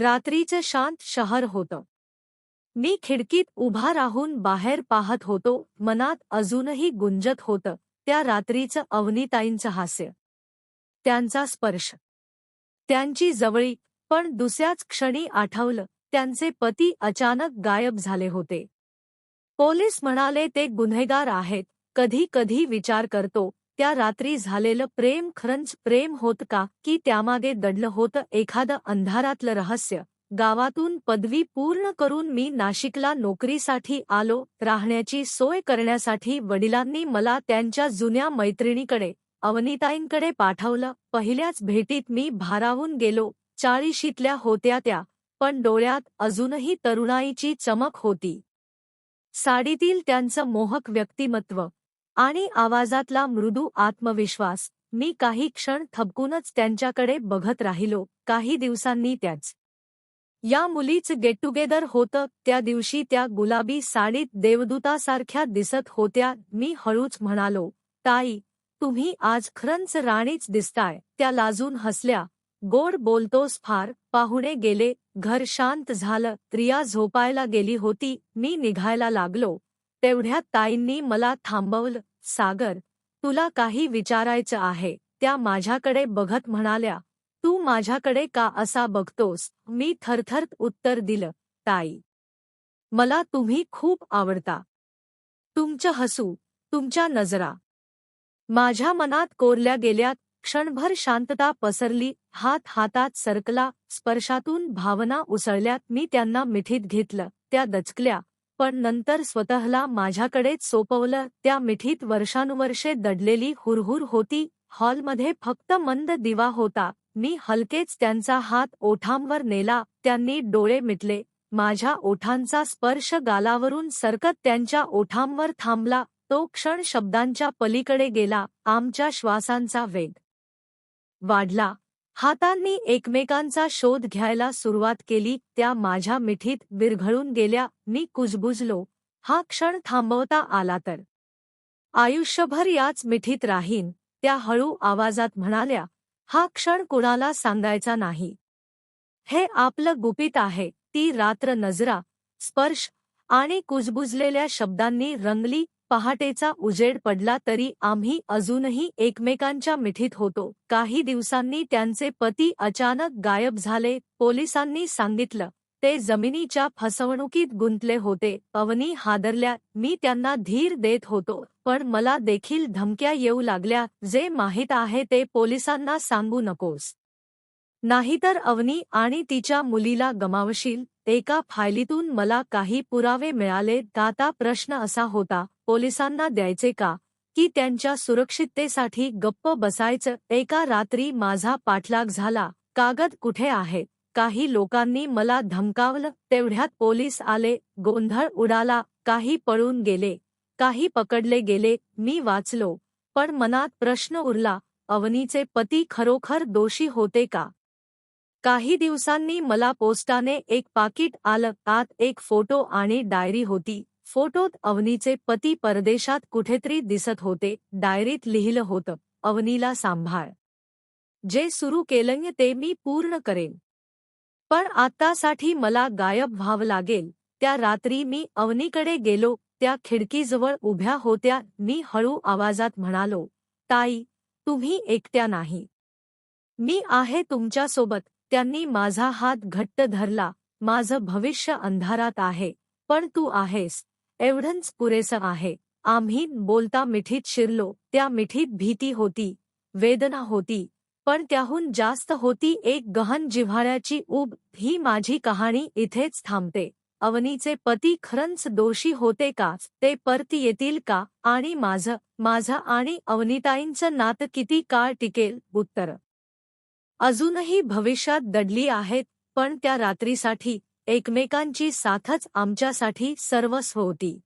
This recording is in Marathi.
रात्रीचं शांत शहर होतं. मी खिडकीत उभा राहून बाहेर पाहत होतो मनात अजूनही गुंजत होतं त्या रात्रीचं अवनीताईंचं हास्य. त्यांचा स्पर्श. त्यांची जवळी पण दुसऱ्याच क्षणी आठवलं त्यांचे पती अचानक गायब झाले होते. पोलीस म्हणाले ते गुन्हेगार आहेत. कधी कधी विचार करतो त्या रात्री झालेलं प्रेम खरंच प्रेम होत का की त्यामागे दडलं होतं एखादं अंधारातलं रहस्य. गावातून पदवी पूर्ण करून मी नाशिकला नोकरीसाठी आलो राहण्याची सोय करण्यासाठी वडिलांनी मला त्यांच्या जुन्या मैत्रिणीकडे अवनिताईंकडे पाठवलं. पहिल्याच भेटीत मी भारावून गेलो चाळीशीतल्या होत्या त्या पण डोळ्यात अजूनही तरुणाईची चमक होती. साडीतील त्यांचं मोहक व्यक्तिमत्व आणि आवाजातला मृदू आत्मविश्वास. मी काही क्षण थबकूनच त्यांच्याकडे बघत राहिलो. काही दिवसांनी त्याच या मुलीच गेट टुगेदर होतं. त्या दिवशी त्या गुलाबी साडीत देवदूतासारख्या दिसत होत्या. मी हळूच म्हणालो ताई तुम्ही आज खरंच राणीच दिसताय. त्या लाजून हसल्या. गोड बोलतोस फार. पाहुणे गेले. घर शांत झालं. रिया झोपायला गेली होती. मी निघायला लागलो. तेवढ्यात ताईंनी मला थांबवलं. सागर तुला काही विचारायचं आहे त्या माझ्याकडे बघत म्हणाल्या तू माझ्याकडे का असा बघतोस? मी थरथर उत्तर दिलं ताई मला तुम्ही खूप आवडता. तुमचं हसू तुमच्या नजरा. माझ्या मनात कोरल्या गेल्यात क्षणभर शांतता पसरली हात हातात सरकला स्पर्शातून भावना उसळल्यात मी त्यांना मिठीत घेतलं त्या दचकल्या पण नंतर स्वतःला माझ्याकडेच सोपवलं. त्या मिठीत वर्षानुवर्षे दडलेली हुरहुर होती. हॉलमध्ये फक्त मंद दिवा होता. मी हलकेच त्यांचा हात ओठांवर नेला. त्यांनी डोळे मिटले. माझ्या ओठांचा स्पर्श गालावरून सरकत त्यांच्या ओठांवर थांबला. तो क्षण शब्दांच्या पलीकडे गेला. आमच्या श्वासांचा वेग वाढला. हातांनी एकमेकांचा शोध घ्यायला सुरुवात केली त्या माझ्या मिठीत विरघळून गेल्या मी कुजबुजलो हा क्षण थांबवता आला तर. आयुष्यभर याच मिठीत राहीन त्या हळू आवाजात म्हणाल्या हा क्षण कुणाला सांगायचा नाही. हे आपलं गुपित आहे ती रात्र नजरा स्पर्श आणि कुजबुजलेल्या शब्दांनी रंगली पहाटेचा उजेड पडला तरी आम्ही अजूनही एकमेकांच्या मिठीत होतो. काही दिवसांनी त्यांचे पती अचानक गायब झाले. पोलिसांनी सांगितलं ते जमिनीच्या फसवणुकीत गुंतले होते. अवनी हादरल्या. मी त्यांना धीर देत होतो. पण मला देखील धमक्या येऊ लागल्या. जे माहीत आहे ते पोलिसांना सांगू नकोस. नाहीतर अवनी आणि तिच्या मुलीला गमावशील. एका फायलीतून मला काही पुरावे मिळाले. दाता प्रश्न असा होता पोलिसांना द्यायचे का? की त्यांच्या सुरक्षिततेसाठी गप्प बसायचं? एका रात्री माझा पाठलाग झाला. कागद कुठे आहे? काही लोकांनी मला धमकावलं. तेवढ्यात पोलीस आले. गोंधळ उडाला. काही पळून गेले. काही पकडले गेले. मी वाचलो. पण मनात प्रश्न उरला. अवनीचे पती खरोखर दोषी होते का? काही दिवसांनी मला पोस्टाने एक पाकिट आलं. आत एक फोटो आणि डायरी होती. फोटोत अवनीचे पती परदेशात कुठेतरी दिसत होते डायरीत लिहिलं होतं अवनीला सांभाळ. जे सुरू केलं ते मी पूर्ण करेन. पण आतासाठी मला गायब व्हावं लागेल त्या रात्री मी अवनीकडे गेलो त्या खिडकीजवळ उभ्या होत्या मी हळू आवाजात म्हणालो ताई तुम्ही एकट्या नाही. मी आहे तुमच्यासोबत त्यांनी माझा हात घट्ट धरला माझं भविष्य अंधारात आहे पण तू आहेस. एवढंच पुरेसं आहे. आम्ही बोलता मिठीत शिरलो त्या मिठीत भीती होती वेदना होती पण त्याहून जास्त होती एक गहन जिव्हाळ्याची उब ही माझी कहाणी इथेच थांबते. अवनीचे पती खरंच दोषी होते का? ते परत येतील का? आणि माझं माझं आणि अवनीताईंचं नातं किती काळ टिकेल? उत्तर. अजूनही भविष्यात दडली आहेत पण त्या रात्रीसाठी एकमेकांची साथच आमच्यासाठी सर्वस्व होती.